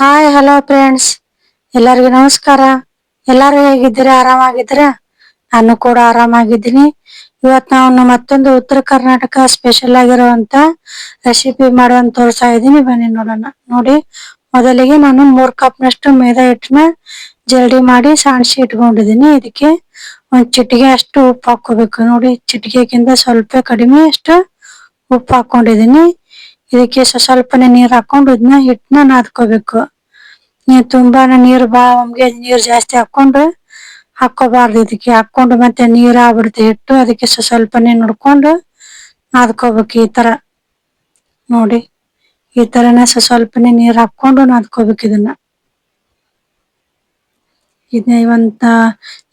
Hi hello friends ಎಲ್ಲರಿಗೂ ನಮಸ್ಕಾರ. ಎಲ್ಲರೂ ಹೇಗಿದ್ದೀರಾ? ಆರಾಮಾಗಿದ್ದೀರಾ? ನಾನು ಕೂಡ ಆರಾಮಾಗಿದ್ದೀನಿ. ಇವತ್ತು ನಾನು ಮತ್ತೊಂದು ಉತ್ತರ ಕರ್ನಾಟಕ ಸ್ಪೆಷಲ್ ಆಗಿರುವಂತ ರೆಸಿಪಿ ಮಾಡುವಂತ ತೋರಿಸ್ತಾ ಇದ್ದೀನಿ. ಬನ್ನಿ ನೋಡೋಣ. ನೋಡಿ, ಮೊದಲಿಗೆ ನಾನು ಮೂರ್ ಕಪ್ ನಷ್ಟು ಮೈದಾ ಹಿಟ್ಟನ್ನ ಜಲ್ಡಿ ಮಾಡಿ ಸಾಣಿಸಿ ಇಟ್ಕೊಂಡಿದ್ದೀನಿ. ಇದಕ್ಕೆ ಒಂದ್ ಚಿಟಿಗೆ ಅಷ್ಟು ಉಪ್ಪು ಹಾಕೋಬೇಕು ನೋಡಿ, ಚಿಟಿಗೆಗಿಂತ ಸ್ವಲ್ಪ ಕಡಿಮೆ ಅಷ್ಟು ಉಪ್ಪು ಹಾಕೊಂಡಿದ್ದೀನಿ ಇದಕ್ಕೆ ಸ್ವ- ಸ್ವಲ್ಪನೇ ನೀರ್ ಹಾಕೊಂಡು ಇದನ್ನ ಹಿಟ್ಟನ್ನ ನಾದ್ಕೋಬೇಕು. ನೀವು ತುಂಬಾನೇ ನೀರು ಬಾ ನೀರ್ ಜಾಸ್ತಿ ಹಾಕೊಂಡು ಹಾಕೋಬಾರ್ದು ಇದಕ್ಕೆ ಹಾಕೊಂಡು ಮತ್ತೆ ನೀರ್ ಆಗ್ಬಿಡುತ್ತೆ ಹಿಟ್ಟು, ಅದಕ್ಕೆ ಸ್ವ- ಸ್ವಲ್ಪನೇ ನೋಡ್ಕೊಂಡು ನಾದ್ಕೋಬೇಕು ಈ ತರ. ನೋಡಿ, ಈ ತರನ ಸ್ವ- ಸ್ವಲ್ಪನೇ ನೀರ್ ಹಾಕೊಂಡು ನಾದ್ಕೋಬೇಕು ಇದನ್ನ. ಇದನ್ನ ಇವಂತ,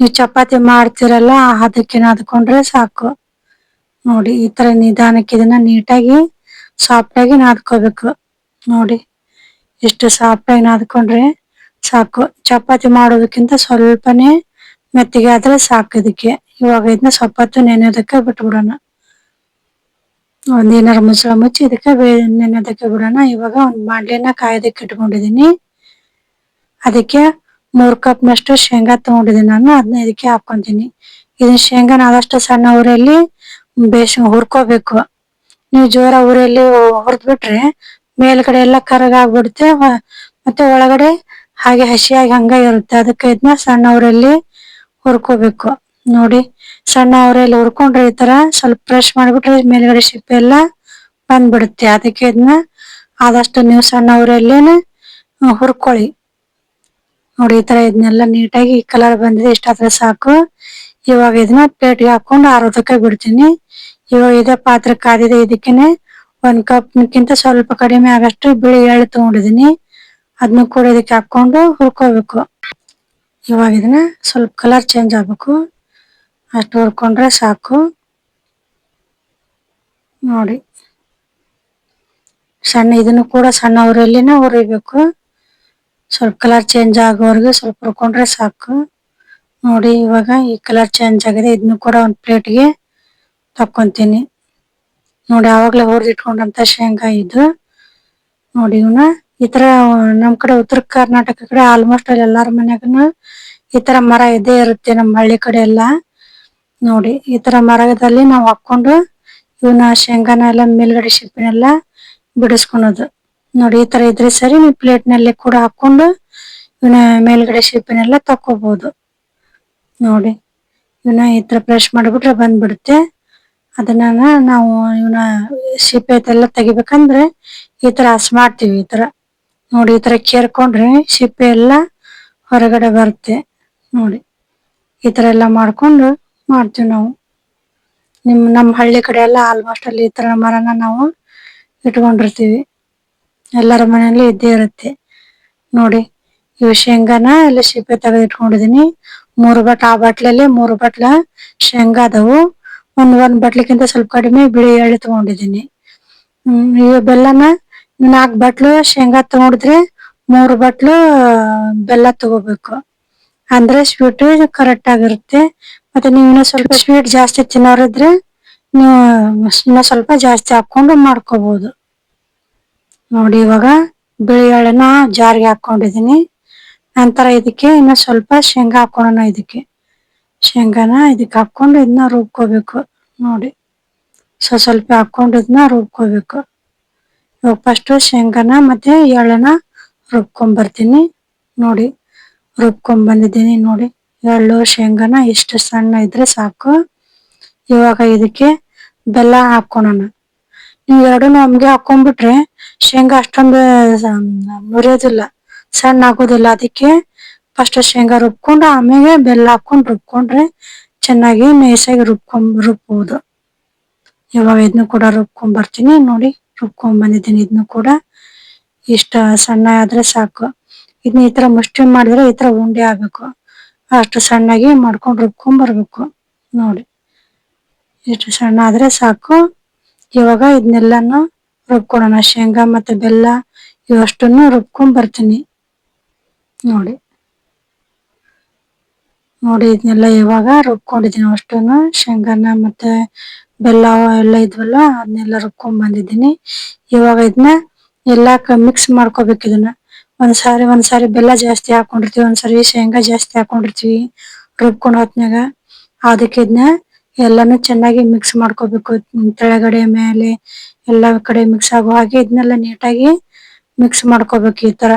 ನೀವು ಚಪಾತಿ ಮಾಡ್ತಿರಲ್ಲ, ಅದಕ್ಕೆ ನಾದ್ಕೊಂಡ್ರೆ ಸಾಕು. ನೋಡಿ, ಈ ತರ ನಿಧಾನಕ್ಕೆ ಇದನ್ನ ನೀಟಾಗಿ ಸಾಫ್ಟ್ ಆಗಿ ನಾದ್ಕೋಬೇಕು. ನೋಡಿ, ಎಷ್ಟು ಸಾಫ್ಟ್ ಆಗಿ ನಾದ್ಕೊಂಡ್ರೆ ಸಾಕು. ಚಪಾತಿ ಮಾಡೋದಕ್ಕಿಂತ ಸ್ವಲ್ಪನೇ ಮೆತ್ತಗೆ ಆದ್ರೆ ಸಾಕು ಇದಕ್ಕೆ. ಇವಾಗ ಇದನ್ನ ಸ್ವಲ್ಪ ಹೊತ್ತು ನೆನೆಯೋದಕ್ಕೆ ಬಿಟ್ಬಿಡೋಣ. ಒಂದ್ ಮುಚ್ಚಳ ಮುಚ್ಚಿ ಇದಕ್ಕೆ ನೆನೆಯೋದಕ್ಕೆ ಬಿಡೋಣ. ಇವಾಗ ಒಂದ್ ಮಾಡ್ಲಿನ ಕಾಯೋದಕ್ಕೆ ಇಟ್ಕೊಂಡಿದೀನಿ ಅದಕ್ಕೆ ಮೂರ್ ಕಪ್ ಶೇಂಗಾ ತಗೊಂಡಿದ್ದೀನಿ ನಾನು. ಅದನ್ನ ಇದಕ್ಕೆ ಹಾಕೊಂತೀನಿ ಇದನ್ನ ಶೇಂಗಾನ ಆದಷ್ಟು ಸಣ್ಣ ಊರಲ್ಲಿ ಬೇಸ್ ಹುರ್ಕೋಬೇಕು. ನೀವು ಜೋರ ಊರಲ್ಲಿ ಹುರ್ದ್ಬಿಟ್ರೆ ಮೇಲ್ಗಡೆ ಎಲ್ಲ ಕರಗಾಗ್ಬಿಡುತ್ತೆ. ಮತ್ತೆ ಒಳಗಡೆ ಹಾಗೆ ಹಸಿಯಾಗಿ ಹಂಗ ಇರುತ್ತೆ. ಅದಕ್ಕೆ ಇದನ್ನ ಸಣ್ಣ ಊರಲ್ಲಿ ಹುರ್ಕೋಬೇಕು. ನೋಡಿ, ಸಣ್ಣ ಊರಲ್ಲಿ ಹುರ್ಕೊಂಡ್ರೆ ಈ ತರ ಸ್ವಲ್ಪ ಫ್ರೆಶ್ ಮಾಡ್ಬಿಟ್ರೆ ಮೇಲ್ಗಡೆ ಸಿಪ್ಪೆ ಎಲ್ಲ ಬಂದ್ಬಿಡುತ್ತೆ. ಅದಕ್ಕೆ ಇದನ್ನ ಆದಷ್ಟು ನೀವು ಸಣ್ಣ ಊರಲ್ಲೇನೆ ಹುರ್ಕೊಳ್ಳಿ. ನೋಡಿ, ಈ ತರ ಇದನ್ನೆಲ್ಲ ನೀಟಾಗಿ ಕಲರ್ ಬಂದಿದೆ. ಇಷ್ಟಾದ್ರೆ ಸಾಕು. ಇವಾಗ ಇದನ್ನ ಪ್ಲೇಟ್ಗೆ ಹಾಕೊಂಡು ಆರೋದಕ್ಕೆ ಬಿಡ್ತೀನಿ. ಇವಾಗ ಇದೇ ಪಾತ್ರೆ ಕಾದಿದೆ ಇದಕ್ಕೇನೆ ಒಂದ್ ಕಪ್ಗಿಂತ ಸ್ವಲ್ಪ ಕಡಿಮೆ ಆಗಷ್ಟು ಬಿಳಿ ಎಳ್ಳು ತಗೊಂಡಿದೀನಿ. ಅದನ್ನು ಕೂಡ ಇದಕ್ಕೆ ಹಾಕೊಂಡು ಹುರ್ಕೋಬೇಕು. ಇವಾಗ ಇದನ್ನ ಸ್ವಲ್ಪ ಕಲರ್ ಚೇಂಜ್ ಆಗ್ಬೇಕು. ಅಷ್ಟು ಹುರ್ಕೊಂಡ್ರೆ ಸಾಕು. ನೋಡಿ. ಸಣ್ಣ ಇದನ್ನು ಕೂಡ ಸಣ್ಣ ಊರಲ್ಲಿನೇ ಹುರಿಬೇಕು. ಸ್ವಲ್ಪ ಕಲರ್ ಚೇಂಜ್ ಆಗೋವರೆಗೂ ಸ್ವಲ್ಪ ಹುರ್ಕೊಂಡ್ರೆ ಸಾಕು. ನೋಡಿ ಇವಾಗ ಈ ಕಲರ್ ಚೇಂಜ್ ಆಗಿದೆ. ಇದನ್ನು ಕೂಡ ಒಂದು ಪ್ಲೇಟ್ಗೆ ತಕ್ಕೊಂತೀನಿ ನೋಡಿ, ಆವಾಗ್ಲೇ ಹುರಿದಿಟ್ಕೊಂಡಂತ ಶೇಂಗಾ ಇದು. ನೋಡಿ ಇವನ್ನ ಈ ತರ ನಮ್ ಕಡೆ ಉತ್ತರ ಕರ್ನಾಟಕ ಕಡೆ ಆಲ್ಮೋಸ್ಟ್ ಅಲ್ಲಿ ಎಲ್ಲಾರ ಮನ್ಯಾಗನು ಈ ತರ ಮರ ಇದೇ ಇರುತ್ತೆ ನಮ್ಮ ಹಳ್ಳಿ ಕಡೆ ಎಲ್ಲ. ನೋಡಿ, ಈ ತರ ಮರದಲ್ಲಿ ನಾವು ಹಾಕೊಂಡು ಇವನ್ನ ಶೇಂಗಾನ ಎಲ್ಲ ಮೇಲ್ಗಡೆ ಶಿಪ್ಪಿನೆಲ್ಲ ಬಿಡಿಸ್ಕೊಳೋದು. ನೋಡಿ, ಈ ತರ ಇದ್ರೆ ಸರಿ ನೀವು ಪ್ಲೇಟ್ನಲ್ಲಿ ಕೂಡ ಹಾಕೊಂಡು ಇವನ್ನ ಮೇಲ್ಗಡೆ ಶಿಪ್ಪಿನೆಲ್ಲ ತಕ್ಕೋಬಹುದು ನೋಡಿ ಇವನ್ನ ಈ ತರ ಬ್ರಷ್ ಮಾಡಿಬಿಟ್ರೆ ಬಂದ್ಬಿಡುತ್ತೆ. ಅದನ್ನ ನಾವು ಇವನ್ನ ಸಿಪ್ಪೆ ಎಲ್ಲ ತೆಗಿಬೇಕಂದ್ರೆ ಈ ತರ ಹಸ್ ಮಾಡ್ತೀವಿ ಈ ತರ. ನೋಡಿ ಈ ತರ ಕೇರ್ಕೊಂಡ್ರೆ ಸಿಪ್ಪೆ ಎಲ್ಲ ಹೊರಗಡೆ ಬರುತ್ತೆ. ನೋಡಿ ಈ ತರ ಎಲ್ಲ ಮಾಡ್ಕೊಂಡು ಮಾಡ್ತೀವಿ ನಾವು. ನಿಮ್ ನಮ್ಮ ಹಳ್ಳಿ ಕಡೆ ಎಲ್ಲ ಆಲ್ಮೋಸ್ಟ್ ಅಲ್ಲಿ ಈ ತರ ಮರನ ನಾವು ಇಟ್ಕೊಂಡಿರ್ತೀವಿ. ಎಲ್ಲರ ಮನೆಯಲ್ಲಿ ಇದ್ದೇ ಇರುತ್ತೆ. ನೋಡಿ ಇವು ಶೇಂಗಾನ ಎಲ್ಲ ಸಿಪ್ಪೆ ತೆಗೆದು ಇಟ್ಕೊಂಡಿದೀನಿ ಮೂರು ಬಟ್ ಆ ಬಟ್ಲಲ್ಲಿ ಮೂರು ಬಟ್ಲ ಶೇಂಗಾ ಅದಾವು. ಒಂದ್ ಒಂದ್ ಬಟ್ಲಿಕ್ಕಿಂತ ಸ್ವಲ್ಪ ಕಡಿಮೆ ಬಿಳಿ ಎಳ್ಳು ತಗೊಂಡಿದ್ದೀನಿ. ಇವ ಬೆಲ್ಲನ ನಾಲ್ಕ್ ಬಟ್ಲು ಶೇಂಗಾ ತಗೊಂಡಿದ್ರೆ ಮೂರು ಬಟ್ಲು ಬೆಲ್ಲ ತಗೋಬೇಕು. ಅಂದ್ರೆ ಸ್ವೀಟ್ ಕರೆಕ್ಟ್ ಆಗಿರುತ್ತೆ. ಮತ್ತೆ ನೀವು ಇನ್ನೂ ಸ್ವಲ್ಪ ಸ್ವೀಟ್ ಜಾಸ್ತಿ ತಿನ್ನೋರಿದ್ರೆ ನೀವು ಇನ್ನೂ ಸ್ವಲ್ಪ ಜಾಸ್ತಿ ಹಾಕೊಂಡು ಮಾಡ್ಕೋಬಹುದು ನೋಡಿ, ಇವಾಗ ಬಿಳಿ ಎಳ್ಳನ್ನ ಜಾರಿಗೆ ಹಾಕೊಂಡಿದೀನಿ ನಂತರ ಇದಕ್ಕೆ ಇನ್ನು ಸ್ವಲ್ಪ ಶೇಂಗಾ ಹಾಕೋಣ ಇದಕ್ಕೆ. ಶೇಂಗಾನ ಇದಕ್ಕೆ ಹಾಕೊಂಡು ಇದನ್ನ ರುಬ್ಕೋಬೇಕು. ನೋಡಿ. ಸೊ ಸ್ವಲ್ಪ ಹಾಕೊಂಡು ಇದನ್ನ ರುಬ್ಕೋಬೇಕು. ಇವಾಗ ಫಸ್ಟ್ ಶೇಂಗಾನ ಮತ್ತೆ ಎಳ್ಳನ್ನ ರುಬ್ಕೊಂಡ್ ಬರ್ತೀನಿ ನೋಡಿ. ರುಬ್ಕೊಂಡ್ ಬಂದಿದ್ದೀನಿ ನೋಡಿ. ಎಳ್ಳು, ಶೇಂಗಾನ ಇಷ್ಟು ಸಣ್ಣ ಇದ್ರೆ ಸಾಕು. ಇವಾಗ ಇದಕ್ಕೆ ಬೆಲ್ಲ ಹಾಕೋಣ ನೀವು ಎರಡು ಒಮ್ಗೆ ಹಾಕೊಂಡ್ಬಿಟ್ರೆ ಶೇಂಗಾ ಅಷ್ಟೊಂದು ಮುರಿಯೋದಿಲ್ಲ. ಸಣ್ಣ ಆಗೋದಿಲ್ಲ. ಅದಕ್ಕೆ ಫಸ್ಟ್ ಶೇಂಗಾ ರುಬ್ಕೊಂಡು ಆಮೇಲೆ ಬೆಲ್ಲ ಹಾಕೊಂಡು ರುಬ್ಕೊಂಡ್ರೆ ಚೆನ್ನಾಗಿ ನೈಸಾಗಿ ರುಬ್ಕೊಂಡ್, ರುಬ್ಬೋದು. ಇವಾಗ ಇದನ್ನು ಕೂಡ ರುಬ್ಕೊಂಡ್ ಬರ್ತೀನಿ. ನೋಡಿ, ರುಬ್ಕೊಂಡ್ ಬಂದಿದ್ದೀನಿ ಇದನ್ನು ಕೂಡ. ಇಷ್ಟ ಸಣ್ಣ ಆದ್ರೆ ಸಾಕು. ಇದನ್ನ ಈ ತರ ಮುಷ್ಟಿ ಮಾಡಿದ್ರೆ ಈ ತರ ಉಂಡೆ ಆಗ್ಬೇಕು. ಅಷ್ಟು ಸಣ್ಣಗೆ ಮಾಡ್ಕೊಂಡು ರುಬ್ಕೊಂಡ್ ಬರ್ಬೇಕು. ನೋಡಿ, ಇಷ್ಟು ಸಣ್ಣ ಆದ್ರೆ ಸಾಕು. ಇವಾಗ ಇದನ್ನೆಲ್ಲಾನು ರುಬ್ಕೊಡೋಣ ಶೇಂಗಾ ಮತ್ತೆ ಬೆಲ್ಲ ಇವಷ್ಟನ್ನು ರುಬ್ಕೊಂಡ್ ಬರ್ತೀನಿ. ನೋಡಿ. ನೋಡಿ ಇದನ್ನೆಲ್ಲ ಇವಾಗ, ರುಬ್ಕೊಂಡಿದ್ದೀನಿ ಅಷ್ಟನ್ನು ಶೇಂಗಾನ ಮತ್ತೆ ಬೆಲ್ಲ ಎಲ್ಲ ಇದ್ವಲ್ಲ, ಅದನ್ನೆಲ್ಲ ರುಬ್ಕೊಂಡ್ ಬಂದಿದ್ದೀನಿ. ಇವಾಗ ಇದನ್ನ ಎಲ್ಲ ಮಿಕ್ಸ್ ಮಾಡ್ಕೋಬೇಕು ಇದನ್ನ. ಒಂದ್ಸಾರಿ ಒಂದ್ಸಾರಿ ಬೆಲ್ಲ ಜಾಸ್ತಿ ಹಾಕೊಂಡಿರ್ತೀವಿ, ಒಂದ್ಸರಿ ಶೇಂಗಾ ಜಾಸ್ತಿ ಹಾಕೊಂಡಿರ್ತೀವಿ, ರುಬ್ಕೊಂಡ್ ಹೊತ್ನ್ಯಾಗ. ಅದಕ್ಕೆ ಇದನ್ನ ಎಲ್ಲಾನು ಚೆನ್ನಾಗಿ ಮಿಕ್ಸ್ ಮಾಡ್ಕೋಬೇಕು. ತೆಳಗಡೆ ಮೇಲೆ ಎಲ್ಲ ಕಡೆ ಮಿಕ್ಸ್ ಆಗೋ ಹಾಗೆ ಇದನ್ನೆಲ್ಲ ನೀಟಾಗಿ ಮಿಕ್ಸ್ ಮಾಡ್ಕೋಬೇಕು ಈ ತರ.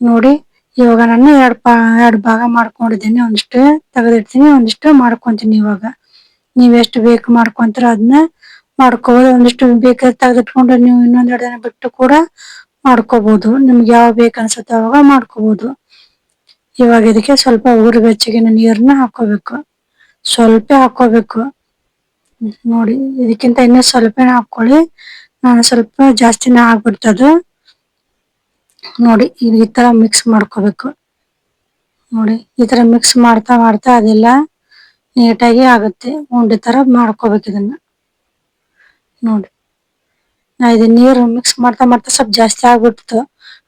ನೋಡಿ ಇವಾಗ ನಾನು ಎರಡು ಪಾ, ಎರಡು ಭಾಗ ಮಾಡ್ಕೊಂಡಿದ್ದೀನಿ. ಒಂದಿಷ್ಟು ತೆಗೆದಿಡ್ತೀನಿ, ಒಂದಿಷ್ಟು ಮಾಡ್ಕೊಂತೀನಿ ಇವಾಗ. ನೀವ್ ಎಷ್ಟು ಬೇಕು ಮಾಡ್ಕೊಂತೀರ ಅದನ್ನ ಮಾಡ್ಕೋಬಹುದು ಒಂದಿಷ್ಟು ಬೇಕಾದ್ರೆ ತೆಗೆದಿಟ್ಕೊಂಡು ನೀವು ಇನ್ನೊಂದ್ ಎರಡು ದಿನ ಬಿಟ್ಟು ಕೂಡ ಮಾಡ್ಕೋಬಹುದು ನಿಮ್ಗೆ ಯಾವ ಬೇಕು ಅನ್ಸುತ್ತೆ ಅವಾಗ ಮಾಡ್ಕೋಬಹುದು ಇವಾಗ ಇದಕ್ಕೆ ಸ್ವಲ್ಪ ಉಗುರು ಬೆಚ್ಚಗಿನ ನೀರನ್ನ ಹಾಕೋಬೇಕು. ಸ್ವಲ್ಪ ಹಾಕೋಬೇಕು. ನೋಡಿ, ಇದಕ್ಕಿಂತ ಇನ್ನೂ ಸ್ವಲ್ಪನೇ ಹಾಕೊಳ್ಳಿ ನಾನು ಸ್ವಲ್ಪ ಜಾಸ್ತಿನೇ ಆಗ್ಬಿಡ್ತದು. ನೋಡಿ, ಈ ತರ ಮಿಕ್ಸ್ ಮಾಡ್ಕೋಬೇಕು. ನೋಡಿ, ಈ ತರ ಮಿಕ್ಸ್ ಮಾಡ್ತಾ ಮಾಡ್ತಾ ಅದೆಲ್ಲ ನೀಟಾಗಿ ಆಗುತ್ತೆ. ಉಂಡೆ ತರ ಮಾಡ್ಕೋಬೇಕು ಇದನ್ನ. ನೋಡಿ, ನಾ ಇದು ನೀರು ಮಿಕ್ಸ್ ಮಾಡ್ತಾ ಮಾಡ್ತಾ ಸ್ವಲ್ಪ ಜಾಸ್ತಿ ಆಗ್ಬಿಡ್ತು.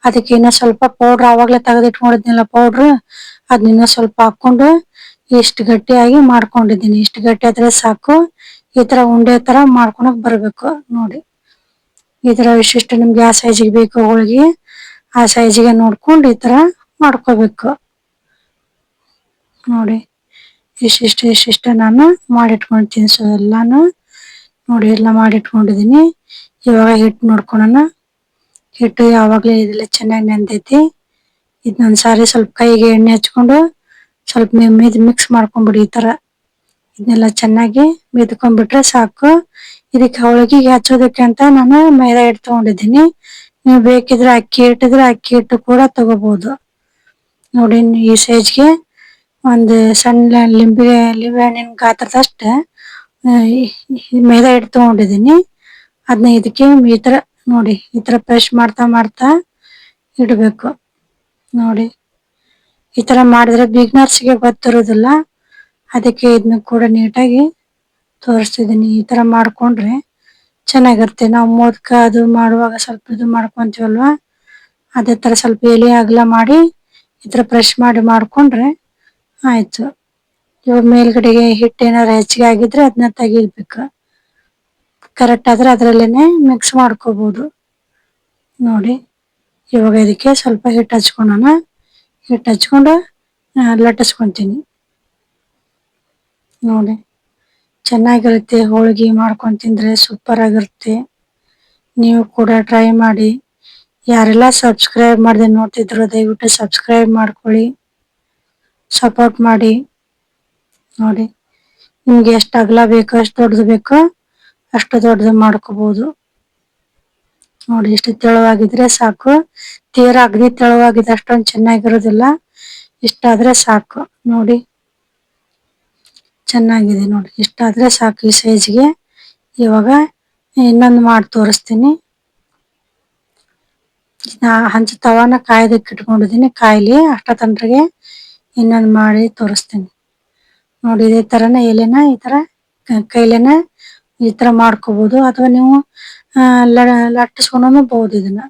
ಅದಕ್ಕೆ ಇನ್ನೂ ಸ್ವಲ್ಪ ಪೌಡ್ರ್ ಆವಾಗ್ಲೇ ತೆಗೆದಿಟ್ಕೊಂಡಿದ್ನಲ್ಲ ಪೌಡ್ರ್ ಅದನ್ನ ಸ್ವಲ್ಪ ಹಾಕೊಂಡು ಇಷ್ಟು ಗಟ್ಟಿಯಾಗಿ ಮಾಡ್ಕೊಂಡಿದ್ದೀನಿ. ಇಷ್ಟು ಗಟ್ಟಿ ಆದ್ರೆ ಸಾಕು. ಈ ತರ ಉಂಡೆ ತರ ಮಾಡ್ಕೊಳಕ್ ಬರ್ಬೇಕು. ನೋಡಿ, ಈ ತರ ಇಷ್ಟಿಷ್ಟು ನಿಮ್ಗೆ ಯಾವ ಸೈಜಿಗೆ ಬೇಕು ಹೋಳಿಗೆ. ಆ ಸೈಜಿಗೆ ನೋಡ್ಕೊಂಡು ಈ ತರ ಮಾಡ್ಕೋಬೇಕು. ನೋಡಿ, ಇಷ್ಟಿಷ್ಟು ಇಷ್ಟಿಷ್ಟು ನಾನು ಮಾಡಿಟ್ಕೊಂತೀನಿ ಸೊ ಎಲ್ಲಾನು. ನೋಡಿ, ಎಲ್ಲ ಮಾಡಿಟ್ಕೊಂಡಿದೀನಿ. ಇವಾಗ ಹಿಟ್ಟು ನೋಡ್ಕೊಳೋಣ. ಹಿಟ್ಟು ಯಾವಾಗಲೂ ಇದೆಲ್ಲ ಚೆನ್ನಾಗಿ ನೆಂದೈತಿ. ಇದನ್ನೊಂದ್ ಸಾರಿ ಸ್ವಲ್ಪ ಕೈಗೆ ಎಣ್ಣೆ ಹಚ್ಕೊಂಡು ಸ್ವಲ್ಪ ಮೆದ್ ಮಿಕ್ಸ್ ಮಾಡ್ಕೊಂಡ್ಬಿಡಿ ಈ ತರ. ಇದನ್ನೆಲ್ಲ ಚೆನ್ನಾಗಿ ಮೆದ್ಕೊಂಡ್ಬಿಟ್ರೆ ಸಾಕು. ಇದಕ್ಕೆ ಹೋಳಿಗೆಗೆ ಹಚ್ಚೋದಕ್ಕೆ ಅಂತ ನಾನು ಮೈದಾ ಹಿಟ್ಟು ತಗೊಂಡಿದ್ದೀನಿ. ನೀವು ಬೇಕಿದ್ರೆ ಅಕ್ಕಿ ಇಟ್ಟಿದ್ರೆ ಅಕ್ಕಿ ಹಿಟ್ಟು ಕೂಡ ತಗೋಬಹುದು ನೋಡಿ, ಈ ಸೈಜ್ಗೆ ಒಂದು ಸಣ್ಣ ಲಿಂಬೆ ಲಿಂಬೆ ಹಣ್ಣಿನ ಗಾತ್ರದಷ್ಟ ಮೈದಾ ಹಿಟ್ಟು ತಗೊಂಡಿದ್ದೀನಿ. ಅದನ್ನ ಇದಕ್ಕೆ ಈ ತರ, ನೋಡಿ, ಈ ತರ ಪ್ರೆಶ್ ಮಾಡ್ತಾ ಮಾಡ್ತಾ ಇಡಬೇಕು. ನೋಡಿ, ಈ ತರ ಮಾಡಿದ್ರೆ ಬಿಗ್ನರ್ಸ್ಗೆ ಗೊತ್ತಿರೋದಿಲ್ಲ. ಅದಕ್ಕೆ ಇದನ್ನ ಕೂಡ ನೀಟಾಗಿ ತೋರಿಸ್ತಿದ್ದೀನಿ. ಈ ತರ ಮಾಡ್ಕೊಂಡ್ರೆ ಚೆನ್ನಾಗಿರುತ್ತೆ. ನಾವು ಮೋದಕ ಅದು ಮಾಡುವಾಗ ಸ್ವಲ್ಪ ಇದು ಮಾಡ್ಕೊಂತೀವಲ್ವಾ? ಅದೇ ತರ ಸ್ವಲ್ಪ ಎಲೆ, ಅಗಲ ಮಾಡಿ ಈ ತರ ಫ್ರೆಶ್ ಮಾಡಿ ಮಾಡ್ಕೊಂಡ್ರೆ ಆಯ್ತು. ಇವಾಗ ಮೇಲ್ಗಡೆಗೆ ಹಿಟ್ಟು ಏನಾರು ಹೆಚ್ಚಿಗೆ ಆಗಿದ್ರೆ ಅದನ್ನ ತೆಗಿಬೇಕು. ಕರೆಕ್ಟ್ ಆದ್ರೆ ಅದರಲ್ಲೇನೆ ಮಿಕ್ಸ್ ಮಾಡ್ಕೋಬಹುದು ನೋಡಿ, ಇವಾಗ ಇದಕ್ಕೆ ಸ್ವಲ್ಪ ಹಿಟ್ಟು ಹಚ್ಕೊಳೋಣ ಹಿಟ್ಟು ಹಚ್ಕೊಂಡು ಲಟ್ಟಿಸ್ಕೊತೀನಿ. ನೋಡಿ. ಚೆನ್ನಾಗಿರುತ್ತೆ, ಹೋಳಿಗೆ ಮಾಡ್ಕೊಂಡು ತಿಂದ್ರೆ ಸೂಪರ್ ಆಗಿರುತ್ತೆ. ನೀವು ಕೂಡ ಟ್ರೈ ಮಾಡಿ. ಯಾರೆಲ್ಲ ಸಬ್ಸ್ಕ್ರೈಬ್ ಮಾಡದೆ ನೋಡ್ತಿದ್ರು ದಯವಿಟ್ಟು ಸಬ್ಸ್ಕ್ರೈಬ್ ಮಾಡ್ಕೊಳ್ಳಿ. ಸಪೋರ್ಟ್ ಮಾಡಿ. ನೋಡಿ, ನಿಮ್ಗೆ ಎಷ್ಟು ಅಗಲ ಬೇಕೋ, ಎಷ್ಟು ದೊಡ್ಡದು ಬೇಕೋ ಅಷ್ಟು ದೊಡ್ಡದು ಮಾಡ್ಕೋಬಹುದು ನೋಡಿ, ಇಷ್ಟು ತೆಳುವಾಗಿದ್ರೆ ಸಾಕು. ತೀರಾ ಅಗ್ನಿ ತೆಳುವಾಗಿದೆ ಅಷ್ಟೊಂದು ಚೆನ್ನಾಗಿರೋದಿಲ್ಲ. ಇಷ್ಟಾದ್ರೆ ಸಾಕು. ನೋಡಿ. ಚೆನ್ನಾಗಿದೆ ನೋಡಿ. ಇಷ್ಟ ಆದ್ರೆ ಸಾಕು ಈ ಸೈಜ್ಗೆ ಇವಾಗ ಇನ್ನೊಂದು ಮಾಡಿ ತೋರಿಸ್ತೀನಿ. ಹಂಚ ತವಾನ ಕಾಯ್ದಕ್ಕೆ ಇಟ್ಕೊಂಡಿದ್ದೀನಿ. ಕಾಯ್ಲಿ ಅಷ್ಟ ತನಗೆ ಇನ್ನೊಂದು ಮಾಡಿ ತೋರಿಸ್ತೀನಿ. ನೋಡಿ, ಇದೇ ತರನ ಎಲೆನ ಈ ತರ ಕೈಲೇನ ಈ ತರ ಮಾಡ್ಕೋಬಹುದು ಅಥವಾ ನೀವು ಲಟ್ಟಿಸ್ಕೊಂಡಬಹುದು ಇದನ್ನ.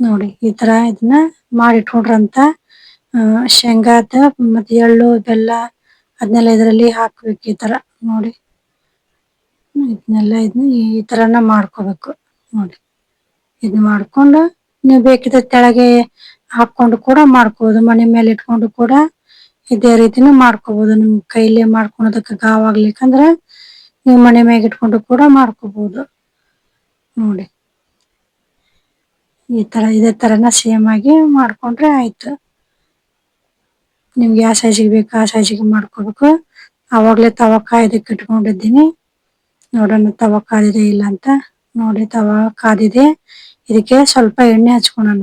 ನೋಡಿ, ಈ ತರ ಇದನ್ನ ಮಾಡಿಟ್ಕೊಂಡ್ರಂತ ಶೇಂಗಾದ ಮತ್ತೆ ಎಳ್ಳು, ಬೆಲ್ಲ ಅದನ್ನೆಲ್ಲ ಇದರಲ್ಲಿ ಹಾಕ್ಬೇಕು ಈ ತರ ನೋಡಿ. ಇದನ್ನೆಲ್ಲ ಇದನ್ನ ಈ ತರನ ಮಾಡ್ಕೋಬೇಕು. ನೋಡಿ. ಇದು ಮಾಡ್ಕೊಂಡು ನೀವು ಬೇಕಿದ್ರೆ ತೆಳಗೆ ಹಾಕೊಂಡು ಕೂಡ ಮಾಡ್ಕೋಬಹುದು ಮನೆ ಮೇಲೆ ಇಟ್ಕೊಂಡು ಕೂಡ ಇದೇ ರೀತಿನೂ ಮಾಡ್ಕೋಬಹುದು ನಿಮ್ ಕೈಲಿ ಮಾಡ್ಕೊಳೋದಕ್ಕೆ ಗಾವ್ ಆಗ್ಲಿಕ್ಕಂದ್ರೆ ನೀವು ಮನೆ ಮ್ಯಾಗ ಇಟ್ಕೊಂಡು ಕೂಡ ಮಾಡ್ಕೋಬಹುದು ನೋಡಿ. ಈ ತರ ಇದೇ ತರನ ಸೇಮ್ ಆಗಿ ಮಾಡ್ಕೊಂಡ್ರೆ ಆಯ್ತು. ನಿಮ್ಗೆ ಯಾವ ಸೈಜಿಗೆ ಬೇಕು, ಆ ಸೈಜಿಗೆ ಮಾಡ್ಕೋಬೇಕು ಅವಾಗಲೇ ತವ ಕಾಯ್ದಕ್ಕೆ ಇಟ್ಕೊಂಡಿದ್ದೀನಿ. ನೋಡೋಣ ತವ ಕಾದಿದೆ ಇಲ್ಲ ಅಂತ. ನೋಡಿ ತವ ಕಾದಿದೆ. ಇದಕ್ಕೆ ಸ್ವಲ್ಪ ಎಣ್ಣೆ ಹಚ್ಕೊಳೋಣ.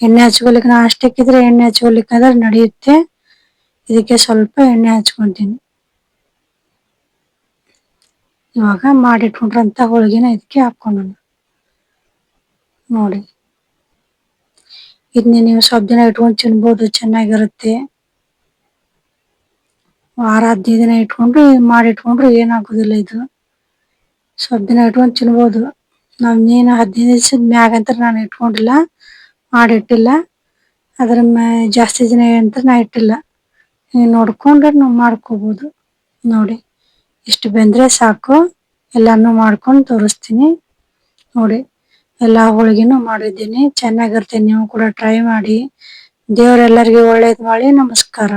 ಎಣ್ಣೆ ಹಚ್ಕೊಲಿಕ್ಕೆ ನಾ ಅಷ್ಟಕ್ಕಿದ್ರೆ ಎಣ್ಣೆ ಹಚ್ಕೊಲಿಕ್ಕೆ ಅಂದ್ರೆ ನಡೆಯುತ್ತೆ. ಇದಕ್ಕೆ ಸ್ವಲ್ಪ ಎಣ್ಣೆ ಹಚ್ಕೊಂತೀನಿ ಇವಾಗ ಮಾಡಿಟ್ಕೊಂಡ್ರಂತ ಹೋಳಿಗೆನ ಇದಕ್ಕೆ ಹಾಕ್ಕೊಳೋಣ. ನೋಡಿ. ಇದನ್ನ ನೀವು ಸ್ವಲ್ಪ ದಿನ ಇಟ್ಕೊಂಡು ತಿನ್ಬೋದು, ಚೆನ್ನಾಗಿರುತ್ತೆ. ವಾರ ಹದಿನೈದು ದಿನ ಇಟ್ಕೊಂಡ್ರು ಮಾಡಿಟ್ಕೊಂಡ್ರೆ ಏನಾಗೋದಿಲ್ಲ ಇದು. ಸ್ವಲ್ಪ ದಿನ ಇಟ್ಕೊಂಡು ತಿನ್ಬೋದು. ನಾವು ನೀನು ಹದಿನೈದು ದಿವಸದ ಮ್ಯಾಗ ಅಂತ ನಾನು ಇಟ್ಕೊಂಡಿಲ್ಲ ಮಾಡಿಟ್ಟಿಲ್ಲ ಅದ್ರ ಜಾಸ್ತಿ ದಿನ ಅಂತ ನಾ ಇಟ್ಟಿಲ್ಲ. ನೋಡ್ಕೊಂಡ್ರೆ ನಾವು ಮಾಡ್ಕೋಬಹುದು ನೋಡಿ, ಇಷ್ಟು ಬೆಂದ್ರೆ ಸಾಕು. ಎಲ್ಲಾನು ಮಾಡ್ಕೊಂಡು ತೋರಿಸ್ತೀನಿ. ನೋಡಿ, ಎಲ್ಲ ಹೋಳಿಗೆನು ಮಾಡಿದ್ದೀನಿ. ಚೆನ್ನಾಗಿರ್ತೀನಿ ನೀವು ಕೂಡ ಟ್ರೈ ಮಾಡಿ. ದೇವ್ರ ಎಲ್ಲರಿಗೂ ಒಳ್ಳೇದು ಮಾಡಿ, ನಮಸ್ಕಾರ.